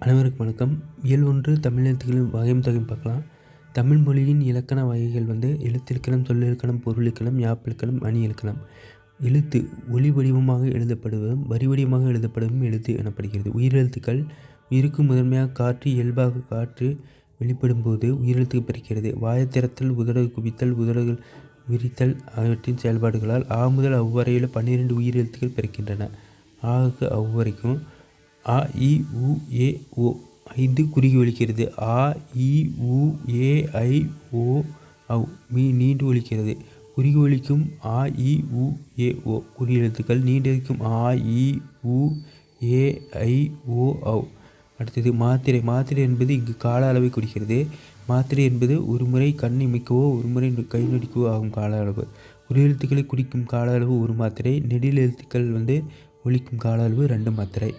அனைவருக்கும் வணக்கம். இயல் ஒன்று தமிழ் எழுத்துக்களின் வகையும் தொகையும் பார்க்கலாம். தமிழ் மொழியின் இலக்கண வகைகள் வந்து எழுத்திருக்கணம் சொல்லிலக்கணம் பொருளிலக்கணம் யாப்பிலக்கணம் அணி இலக்கணம் எழுத்து ஒளி வடிவமாக எழுதப்படுவதும் வரி வடிவமாக எழுதப்படுவதும் எழுத்து எனப்படுகிறது. உயிரெழுத்துக்கள் உயிருக்கு முதன்மையாக காற்று இயல்பாக காற்று வெளிப்படும் போது உயிரெழுத்து பிறக்கிறது வாயை திறத்தல் உதடு குவித்தல் உதடுகள் விரித்தல் ஆகியவற்றின் செயல்பாடுகளால் ஆ முதல் அவ்வரையில் பன்னிரெண்டு உயிரெழுத்துக்கள் பிறக்கின்றன ஆக அவ்வரைக்கும் அ இ உ ஏ ஓ. ஐந்து குறுகி ஒலிக்கிறது. ஆ இ உ ஏ ஐ ஓ. ஔ மீ நீண்டு ஒலிக்கிறது. குறுகி ஒலிக்கும் ஆ இ உ ஏ ஓ. குறி எழுத்துக்கள் நீண்டிருக்கும் ஆ இ உ ஏ ஐ ஓ ஔ. அடுத்தது மாத்திரை. மாத்திரை என்பது இங்கு கால அளவை குறிக்கிறது. மாத்திரை என்பது ஒரு முறை கண் இமைக்கவோ ஒரு முறை கை நடிக்கவோ ஆகும் கால அளவு. ஒரு எழுத்துக்களை குறிக்கும் கால அளவு ஒரு மாத்திரை. நெடில் எழுத்துக்கள் வந்து ஒழிக்கும் கால அளவு ரெண்டு மாத்திரை.